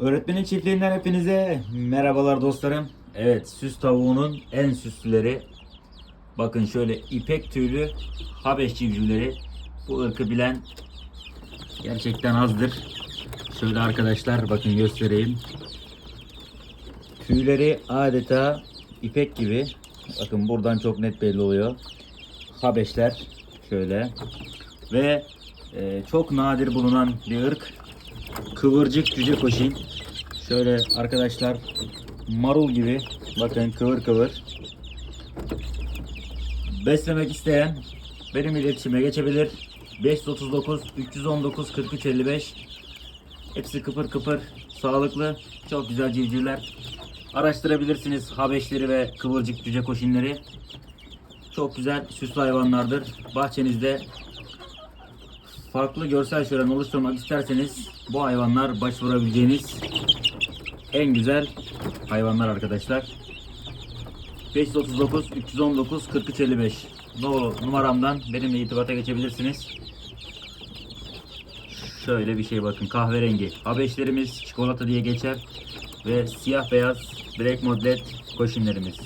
Öğretmenin çiftliğinden hepinize merhabalar dostlarım. Evet süs tavuğunun en süslüleri. Bakın şöyle ipek tüylü Habeş civcivleri. Bu ırkı bilen gerçekten azdır. Şöyle arkadaşlar bakın göstereyim. Tüyleri adeta ipek gibi. Bakın buradan çok net belli oluyor. Habeşler şöyle. Ve e, çok nadir bulunan bir ırk. Kıvırcık cüce koşin. Şöyle arkadaşlar marul gibi bakın kıvır kıvır. Beslemek isteyen benim iletişime geçebilir. 539 319 43 55 Hepsi kıpır kıpır, sağlıklı, çok güzel civcivler. Araştırabilirsiniz Habeşleri ve kıvırcık cüce koşinleri. Çok güzel süslü hayvanlardır. Bahçenizde farklı görsel şölen oluşturmak isterseniz bu hayvanlar başvurabileceğiniz en güzel hayvanlar arkadaşlar. 539 319 43 55 no, numaramdan benimle irtibata geçebilirsiniz. Şöyle bir şey bakın kahverengi. Habeşlerimiz çikolata diye geçer ve siyah beyaz Black Modlet koşinlerimiz.